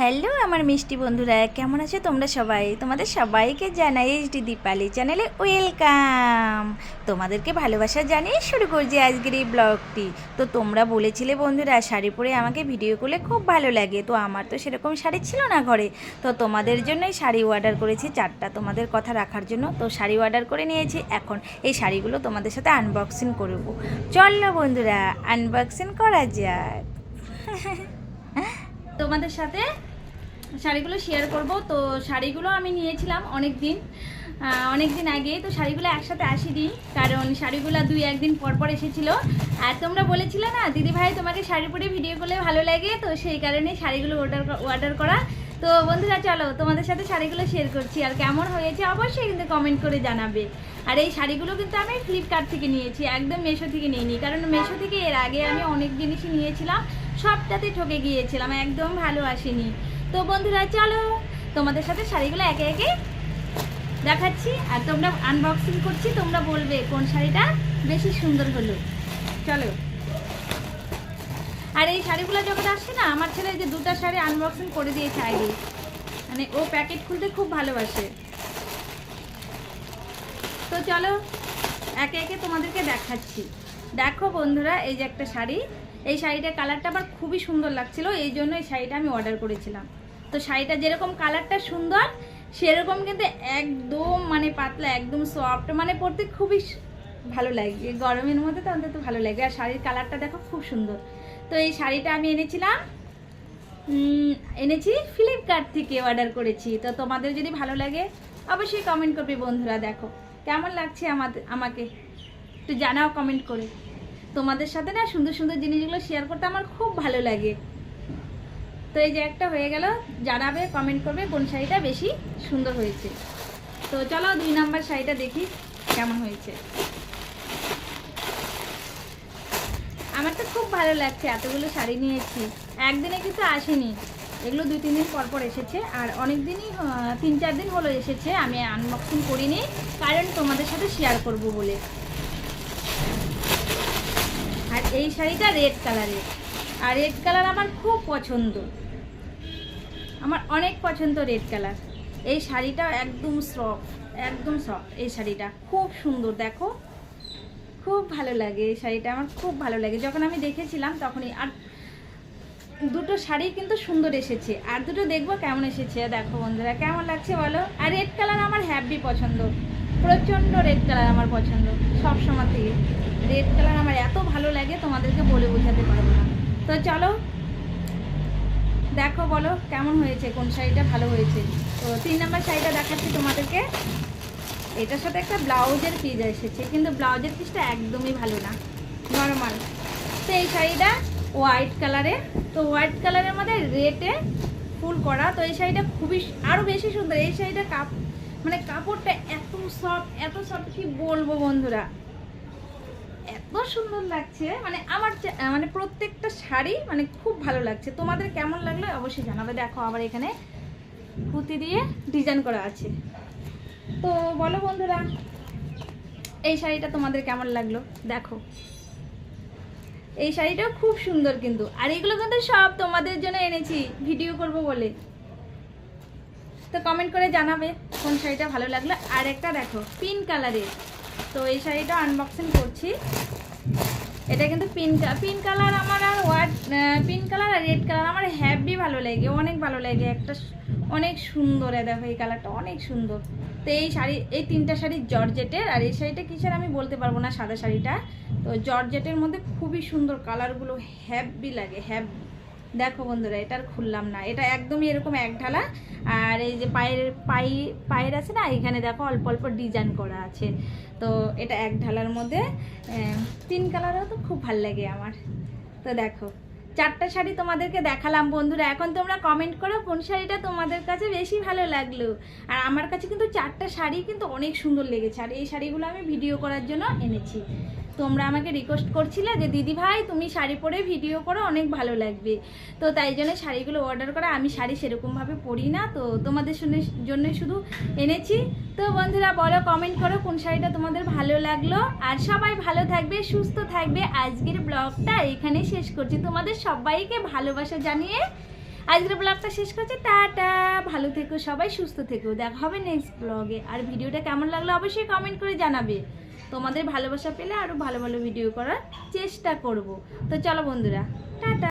Hello আমার মিষ্টি বন্ধুরা, কেমন আছো তোমরা সবাই? তোমাদের সবাইকে জানাই এইচডি দীপালি চ্যানেলে ওয়েলকাম। তোমাদেরকে ভালোবাসা জানিয়ে শুরু করছি আজকের এই ব্লগটি। তো তোমরা বলেছিলে বন্ধুরা, শাড়ি পরে আমাকে ভিডিও করলে খুব ভালো লাগে। তো আমার তো সেরকম শাড়ি ছিল না ঘরে। তো তোমাদের জন্যই শাড়ি অর্ডার করেছি, চারটা তোমাদের কথা রাখার জন্য। তো শাড়ি অর্ডার করে নিয়েছি, এখন এই শাড়িগুলো তোমাদের সাথে আনবক্সিং করব। চলো বন্ধুরা আনবক্সিং করা যাক। তোমাদের সাথে শাড়িগুলো শেয়ার করব। তো শাড়িগুলো আমি নিয়েছিলাম অনেক দিন অনেক দিন আগে তো শাড়িগুলো একসাথে আসিনি, কারণ শাড়িগুলো দুই একদিন পর পর এসেছিল। আর তোমরা বলেছিলে না, দিদি ভাই, তোমাকে শাড়ি পরে ভিডিও করলে ভালো লাগে? তো সেই কারণে শাড়িগুলো অর্ডার অর্ডার করা। তো বন্ধুরা, চলো তোমাদের সাথে শাড়িগুলো শেয়ার করছি। আর কেমন হয়েছে অবশ্যই কিন্তু কমেন্ট করে জানাবে। আর এই শাড়িগুলো কিন্তু আমি ফ্লিপকার্ট থেকে নিয়েছি, একদম মেশো থেকে নিইনি। কারণ মেশো থেকে এর আগে আমি অনেক জিনিসই নিয়েছিলাম। সবটাতে ঠকে গিয়েছিলাম, একদম ভালো আসেনি। তো বন্ধুরা, চলো তোমাদের সাথে শাড়িগুলো একে একে দেখাচ্ছি, আর তোমরা আনবক্সিং করছি, তোমরা বলবে কোন শাড়িটা বেশি সুন্দর হলো। চলো। আর এই শাড়িগুলো যখন আসছে না, আমার ছেলে যে দুটো শাড়ি আনবক্সিং করে দিয়েছে আগে। মানে ও প্যাকেট খুলতে খুব ভালোবাসে। তো চলো, একে একে তোমাদেরকে দেখাচ্ছি। দেখো বন্ধুরা, এই যে একটা শাড়ি। এই শাড়িটার কালারটা আমার খুবই সুন্দর লাগছিল, এই জন্য এই শাড়িটা আমি অর্ডার করেছিলাম। তো শাড়িটা যেরকম কালারটা সুন্দর, সেরকম কিন্তু একদম মানে পাতলা, একদম সফট মানে পরতে খুবই ভালো লাগে। গরমের মধ্যে তো অন্তত ভালো লাগে। আর শাড়ির কালারটা দেখো খুব সুন্দর। তো এই শাড়িটা আমি এনেছিলাম এনেছি ফ্লিপকার্ট থেকে অর্ডার করেছি। তো তোমাদের যদি ভালো লাগে, অবশ্যই কমেন্ট করবে বন্ধুরা, দেখো। কেমন লাগছে আমাদের আমাকে? একটু জানাও কমেন্ট করে। তোমাদের সাথে না সুন্দর সুন্দর জিনিসগুলো শেয়ার করতে আমার খুব ভালো লাগে। তো এই যে একটা হয়ে গেল, জানাবে কমেন্ট করবে কোন শাড়িটা বেশি সুন্দর হয়েছে। তো চলো দুই নাম্বার শাড়িটা দেখি কেমন হয়েছে। আমার তো খুব ভালো লাগছে, এতগুলো শাড়ি নিয়েছি। একদিনে কিন্তু আসেনি। এগুলো দুই, তিন দিন পর পর এসেছে আর অনেক দিনই তিন, চার দিন হলো এসেছে। আমি আনবক্সিং করিনি, কারণ তোমাদের সাথে শেয়ার করব বলে। এই শাড়িটা রেড কালারের আর রেড কালার আমার খুব পছন্দ। আমার অনেক পছন্দ রেড কালার এই শাড়িটা একদম সফট একদম সফট এই শাড়িটা। খুব সুন্দর, দেখো। খুব ভালো লাগে এই শাড়িটা, আমার খুব ভালো লাগে। যখন আমি দেখেছিলাম তখনই, আর দুটো শাড়ি কিন্তু সুন্দর এসেছে। আর দুটো দেখব কেমন এসেছে, দেখো বন্ধুরা, কেমন লাগছে বলো? আর রেড কালার আমার হ্যাপি পছন্দ। প্রচণ্ড রেড কালার আমার পছন্দ, সব সময় থেকে। রেড কালার আমার এত ভালো লাগে, তোমাদেরকে বলে বোঝাতে পারব না। তো চলো, দেখো বলো কেমন হয়েছে, কোন শাড়িটা ভালো হয়েছে। তো তিন নম্বর শাড়িটা দেখাচ্ছি তোমাদেরকে। এটার সাথে একটা ব্লাউজের পিস এসেছে, কিন্তু ব্লাউজের পিসটা একদমই ভালো না নর্মাল তো এই শাড়িটা হোয়াইট কালারের তো হোয়াইট কালারের মধ্যে রেটে ফুল করা। তো এই শাড়িটা খুবই আরও বেশি সুন্দর, এই শাড়িটা কাপ মানে কাপড়টা এত সফট এত সফট কি বলব বন্ধুরা? সুন্দর লাগছে। মানে আমার মানে প্রত্যেকটা শাড়ি মানে খুব ভালো লাগছে। তোমাদের কেমন লাগল অবশ্যই জানাবে। দেখো আবার এখানে পুঁতি দিয়ে ডিজাইন করা আছে। তো বলো বন্ধুরা, এই শাড়িটা তোমাদের কেমন লাগল? দেখো। এই শাড়িটাও খুব সুন্দর কিন্তু। আর এগুলো কিন্তু সব তোমাদের জন্য এনেছি। ভিডিও করব বলে। তো কমেন্ট করে জানাবে কোন শাড়িটা ভালো লাগল। আর একটা দেখো পিঙ্ক কালারের তো এই শাড়িটা আনবক্সিং করছি। এটা কিন্তু পিঙ্ক পিঙ্ক কালার আমার আর হোয়াইট পিঙ্ক কালার আর রেড কালার আমার হ্যাভি ভালো লাগে, অনেক ভালো লাগে। একটা অনেক সুন্দর দেখো এই কালারটা অনেক সুন্দর। তো এই শাড়ি, এই তিনটা শাড়ি জর্জেটের, আর এই শাড়িটা কিসের আমি বলতে পারব না সাদা শাড়িটা। তো জর্জেটের মধ্যে খুবই সুন্দর কালারগুলো হ্যাভি লাগে হ্যাভ দেখো বন্ধুরা, এটা আর খুললাম না। এটা একদমই এরকম এক ঢালা। আর এই যে পায়ের, পাই, পায়ের আছে না, এখানে দেখো অল্প অল্প ডিজাইন করা আছে। তো এটা এক ঢালার মধ্যে তিন কালারও তো খুব ভালো লাগে আমার। তো দেখো। চারটা শাড়ি তোমাদেরকে দেখালাম, বন্ধুরা। এখন তোমরা কমেন্ট করো কোন শাড়িটা তোমাদের কাছে বেশি ভালো লাগল। আর আমার কাছে কিন্তু চারটা শাড়ি কিন্তু অনেক সুন্দর লেগেছে। আর এই শাড়িগুলো আমি ভিডিও করার জন্য এনেছি। তোমরা আমাকে রিকোয়েস্ট করছিলে যে, দিদি ভাই, তুমি শাড়ি পরে ভিডিও করো, অনেক ভালো লাগবে। তো তাই জন্য শাড়িগুলো অর্ডার করা। আমি শাড়ি সেরকমভাবে পরি না, তো তোমাদের শুনে জন্য শুধু এনেছি। তো বন্ধুরা, বলো কমেন্ট করো কোন শাড়িটা তোমাদের ভালো লাগল। আর সবাই ভালো থাকবে, সুস্থ থাকবে। আজকের ব্লগটা এখানে শেষ করছি। তোমাদের সবাইকে ভালোবাসা জানিয়ে আজকের ব্লগটা শেষ করছি। টাটা। ভালো থেকো সবাই, সুস্থ থেকো। দেখা হবে নেক্সট ব্লগে আর ভিডিওটা কেমন লাগল অবশ্যই কমেন্ট করে জানাবে। তোমাদের ভালোবাসা পেলে আরও ভালো ভালো ভিডিও করার চেষ্টা করব। তো চলো বন্ধুরা, টাটা।